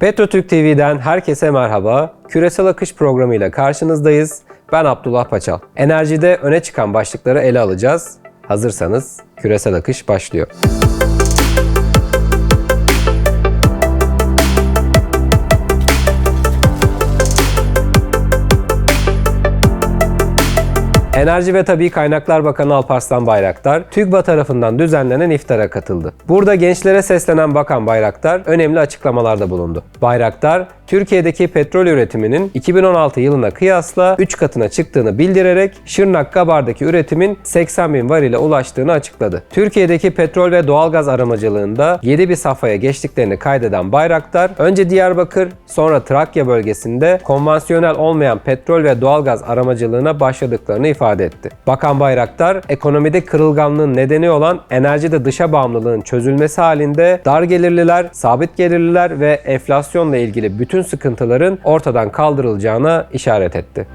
Petrotürk TV'den herkese merhaba. Küresel Akış programıyla karşınızdayız. Ben Abdullah Paçal. Enerjide öne çıkan başlıkları ele alacağız. Hazırsanız Küresel Akış başlıyor. Enerji ve Tabii Kaynaklar Bakanı Alparslan Bayraktar, TÜGBA tarafından düzenlenen iftara katıldı. Burada gençlere seslenen Bakan Bayraktar önemli açıklamalarda bulundu. Bayraktar, Türkiye'deki petrol üretiminin 2016 yılına kıyasla 3 katına çıktığını bildirerek Şırnak Gabar'daki üretimin 80 bin varile ulaştığını açıkladı. Türkiye'deki petrol ve doğalgaz aramacılığında 7 bir safhaya geçtiklerini kaydeden Bayraktar, önce Diyarbakır, sonra Trakya bölgesinde konvansiyonel olmayan petrol ve doğalgaz aramacılığına başladıklarını ifade etti. Bakan Bayraktar, ekonomide kırılganlığın nedeni olan enerjide dışa bağımlılığın çözülmesi halinde dar gelirliler, sabit gelirliler ve enflasyonla ilgili bütün sıkıntıların ortadan kaldırılacağına işaret etti.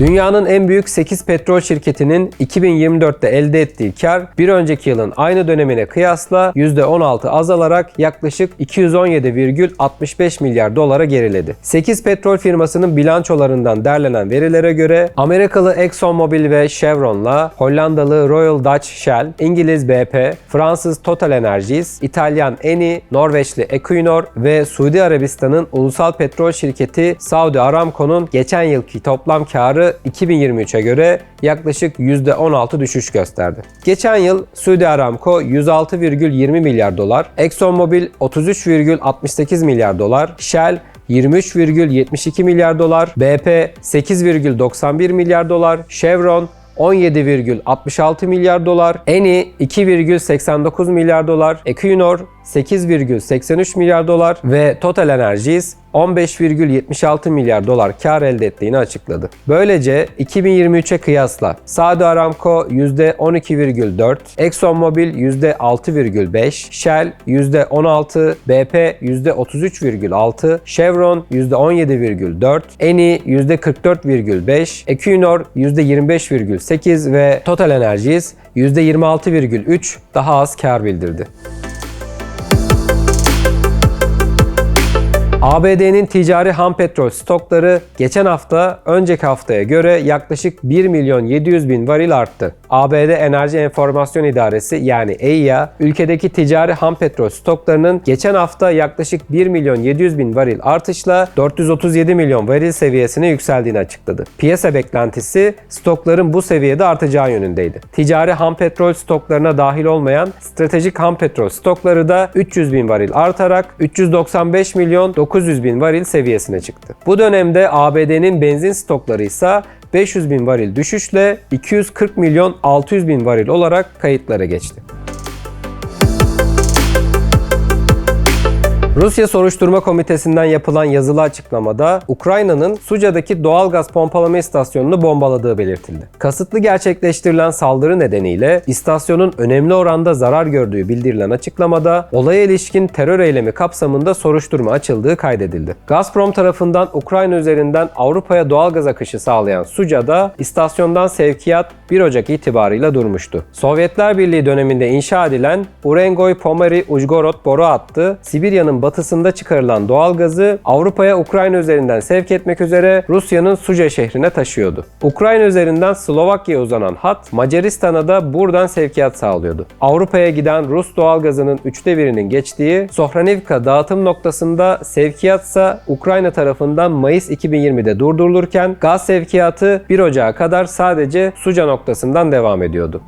Dünyanın en büyük 8 petrol şirketinin 2024'te elde ettiği kar bir önceki yılın aynı dönemine kıyasla %16 azalarak yaklaşık 217,65 milyar dolara geriledi. 8 petrol firmasının bilançolarından derlenen verilere göre Amerikalı ExxonMobil ve Chevron'la Hollandalı Royal Dutch Shell, İngiliz BP, Fransız Total Energies, İtalyan Eni, Norveçli Equinor ve Suudi Arabistan'ın ulusal petrol şirketi Saudi Aramco'nun geçen yılki toplam karı 2023'e göre yaklaşık %16 düşüş gösterdi. Geçen yıl Suudi Aramco 106,20 milyar dolar, ExxonMobil 33,68 milyar dolar, Shell 23,72 milyar dolar, BP 8,91 milyar dolar, Chevron 17,66 milyar dolar, Eni 2,89 milyar dolar, Equinor 8,83 milyar dolar ve Total Energies 15,76 milyar dolar kar elde ettiğini açıkladı. Böylece 2023'e kıyasla Saudi Aramco %12,4, ExxonMobil %6,5, Shell %16, BP %33,6, Chevron %17,4, Eni %44,5, Equinor %25,8 ve Total Energies %26,3 daha az kar bildirdi. ABD'nin ticari ham petrol stokları geçen hafta önceki haftaya göre yaklaşık 1 milyon 700 bin varil arttı. ABD Enerji Enformasyon İdaresi yani EIA, ülkedeki ticari ham petrol stoklarının geçen hafta yaklaşık 1 milyon 700 bin varil artışla 437 milyon varil seviyesine yükseldiğini açıkladı. Piyasa beklentisi stokların bu seviyede artacağı yönündeydi. Ticari ham petrol stoklarına dahil olmayan stratejik ham petrol stokları da 300 bin varil artarak 395 milyon 900 bin varil seviyesine çıktı. Bu dönemde ABD'nin benzin stokları ise 500 bin varil düşüşle 240 milyon 600 bin varil olarak kayıtlara geçti. Rusya Soruşturma Komitesi'nden yapılan yazılı açıklamada Ukrayna'nın Suca'daki doğalgaz pompalama istasyonunu bombaladığı belirtildi. Kasıtlı gerçekleştirilen saldırı nedeniyle istasyonun önemli oranda zarar gördüğü bildirilen açıklamada olaya ilişkin terör eylemi kapsamında soruşturma açıldığı kaydedildi. Gazprom tarafından Ukrayna üzerinden Avrupa'ya doğalgaz akışı sağlayan Suca'da istasyondan sevkiyat 1 Ocak itibarıyla durmuştu. Sovyetler Birliği döneminde inşa edilen Urengoy Pomeri Ujgorod boru hattı Sibirya'nın batısında çıkarılan doğalgazı Avrupa'ya Ukrayna üzerinden sevk etmek üzere Rusya'nın Suca şehrine taşıyordu. Ukrayna üzerinden Slovakya'ya uzanan hat Macaristan'a da buradan sevkiyat sağlıyordu. Avrupa'ya giden Rus doğalgazının üçte birinin geçtiği Sohranivka dağıtım noktasında sevkiyatsa Ukrayna tarafından Mayıs 2020'de durdurulurken gaz sevkiyatı 1 Ocağı kadar sadece Suca noktasından devam ediyordu.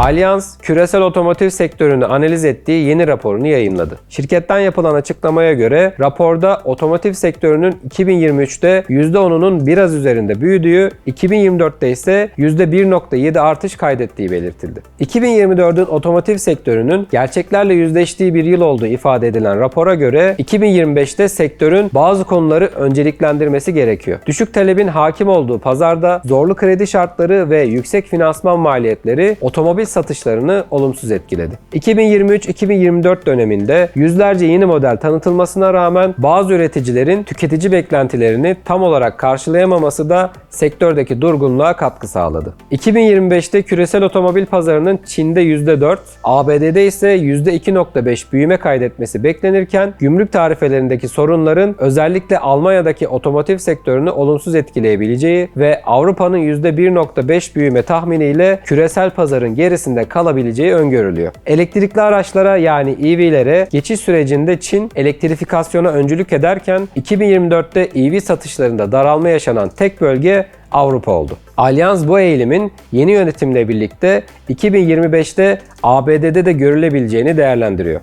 Alyans, küresel otomotiv sektörünü analiz ettiği yeni raporunu yayınladı. Şirketten yapılan açıklamaya göre raporda otomotiv sektörünün 2023'te %10'unun biraz üzerinde büyüdüğü, 2024'te ise %1.7 artış kaydettiği belirtildi. 2024'ün otomotiv sektörünün gerçeklerle yüzleştiği bir yıl olduğu ifade edilen rapora göre 2025'te sektörün bazı konuları önceliklendirmesi gerekiyor. Düşük talebin hakim olduğu pazarda zorlu kredi şartları ve yüksek finansman maliyetleri otomobil satışlarını olumsuz etkiledi. 2023-2024 döneminde yüzlerce yeni model tanıtılmasına rağmen bazı üreticilerin tüketici beklentilerini tam olarak karşılayamaması da sektördeki durgunluğa katkı sağladı. 2025'te küresel otomobil pazarının Çin'de %4, ABD'de ise %2.5 büyüme kaydetmesi beklenirken gümrük tarifelerindeki sorunların özellikle Almanya'daki otomotiv sektörünü olumsuz etkileyebileceği ve Avrupa'nın %1.5 büyüme tahminiyle küresel pazarın gerisinde kalabileceği öngörülüyor. Elektrikli araçlara yani EV'lere geçiş sürecinde Çin elektrifikasyona öncülük ederken 2024'te EV satışlarında daralma yaşanan tek bölge Avrupa oldu. Alyans bu eğilimin yeni yönetimle birlikte 2025'te ABD'de de görülebileceğini değerlendiriyor.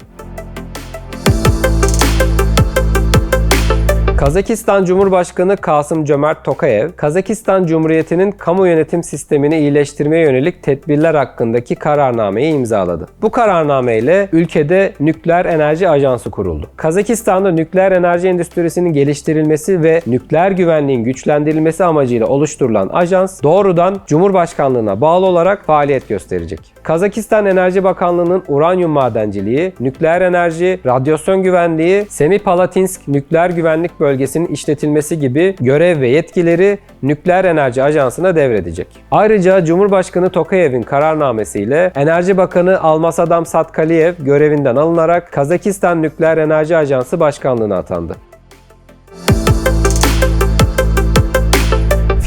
Kazakistan Cumhurbaşkanı Kasım Cömert Tokayev, Kazakistan Cumhuriyeti'nin kamu yönetim sistemini iyileştirmeye yönelik tedbirler hakkındaki kararnameyi imzaladı. Bu kararname ile ülkede nükleer enerji ajansı kuruldu. Kazakistan'da nükleer enerji endüstrisinin geliştirilmesi ve nükleer güvenliğin güçlendirilmesi amacıyla oluşturulan ajans doğrudan Cumhurbaşkanlığına bağlı olarak faaliyet gösterecek. Kazakistan Enerji Bakanlığı'nın uranyum madenciliği, nükleer enerji, radyasyon güvenliği, Semipalatinsk nükleer güvenlik bölgesinin işletilmesi gibi görev ve yetkileri Nükleer Enerji Ajansı'na devredecek. Ayrıca Cumhurbaşkanı Tokayev'in kararnamesiyle Enerji Bakanı Almasadam Satkaliyev görevinden alınarak Kazakistan Nükleer Enerji Ajansı Başkanlığı'na atandı.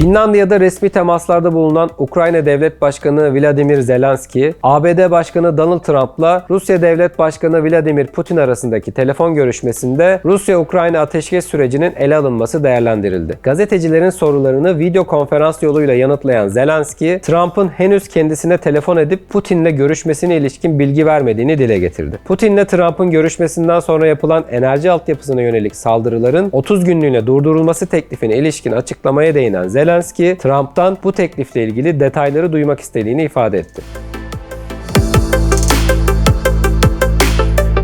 Finlandiya'da resmi temaslarda bulunan Ukrayna Devlet Başkanı Vladimir Zelenski, ABD Başkanı Donald Trump'la Rusya Devlet Başkanı Vladimir Putin arasındaki telefon görüşmesinde Rusya-Ukrayna ateşkes sürecinin ele alınması değerlendirildi. Gazetecilerin sorularını video konferans yoluyla yanıtlayan Zelenski, Trump'ın henüz kendisine telefon edip Putin'le görüşmesine ilişkin bilgi vermediğini dile getirdi. Putin'le Trump'ın görüşmesinden sonra yapılan enerji altyapısına yönelik saldırıların 30 günlüğüne durdurulması teklifine ilişkin açıklamaya değinen Zelenski, Zelenski, Trump'tan bu teklifle ilgili detayları duymak istediğini ifade etti.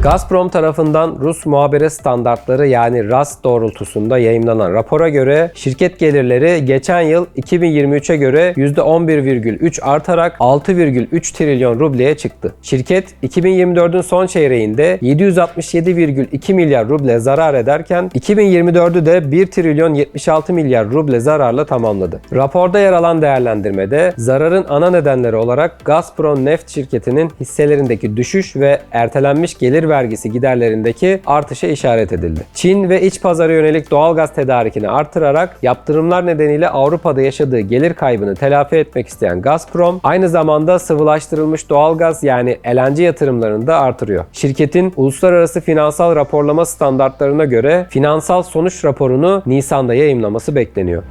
Gazprom tarafından Rus muhabere standartları yani RAS doğrultusunda yayımlanan rapora göre şirket gelirleri geçen yıl 2023'e göre %11,3 artarak 6,3 trilyon rubleye çıktı. Şirket 2024'ün son çeyreğinde 767,2 milyar ruble zarar ederken 2024'ü de 1 trilyon 76 milyar ruble zararla tamamladı. Raporda yer alan değerlendirmede zararın ana nedenleri olarak Gazprom Neft şirketinin hisselerindeki düşüş ve ertelenmiş gelir vergisi giderlerindeki artışa işaret edildi. Çin ve iç pazara yönelik doğalgaz tedarikini artırarak yaptırımlar nedeniyle Avrupa'da yaşadığı gelir kaybını telafi etmek isteyen Gazprom aynı zamanda sıvılaştırılmış doğalgaz yani LNG yatırımlarını da artırıyor. Şirketin uluslararası finansal raporlama standartlarına göre finansal sonuç raporunu Nisan'da yayımlaması bekleniyor.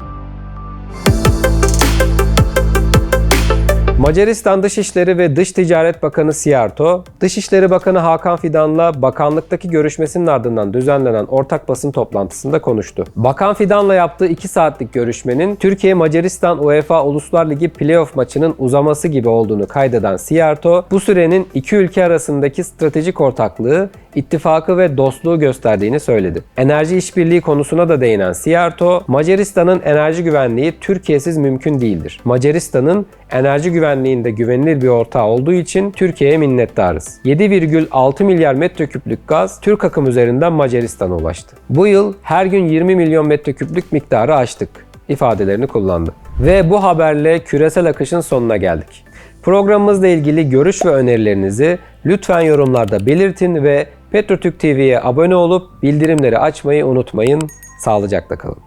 Macaristan Dışişleri ve Dış Ticaret Bakanı Siarto, Dışişleri Bakanı Hakan Fidan'la bakanlıktaki görüşmesinin ardından düzenlenen ortak basın toplantısında konuştu. Bakan Fidan'la yaptığı 2 saatlik görüşmenin Türkiye Macaristan UEFA Uluslar Ligi playoff maçının uzaması gibi olduğunu kaydeden Siarto, bu sürenin iki ülke arasındaki stratejik ortaklığı, ittifakı ve dostluğu gösterdiğini söyledi. Enerji işbirliği konusuna da değinen Siarto, Macaristan'ın enerji güvenliği Türkiye'siz mümkün değildir. Macaristan'ın enerji güvenliğinde güvenilir bir ortağı olduğu için Türkiye'ye minnettarız. 7,6 milyar metreküplük gaz Türk akım üzerinden Macaristan'a ulaştı. Bu yıl her gün 20 milyon metreküplük miktarı aştık ifadelerini kullandı. Ve bu haberle küresel akışın sonuna geldik. Programımızla ilgili görüş ve önerilerinizi lütfen yorumlarda belirtin ve PetroTürk TV'ye abone olup bildirimleri açmayı unutmayın. Sağlıcakla kalın.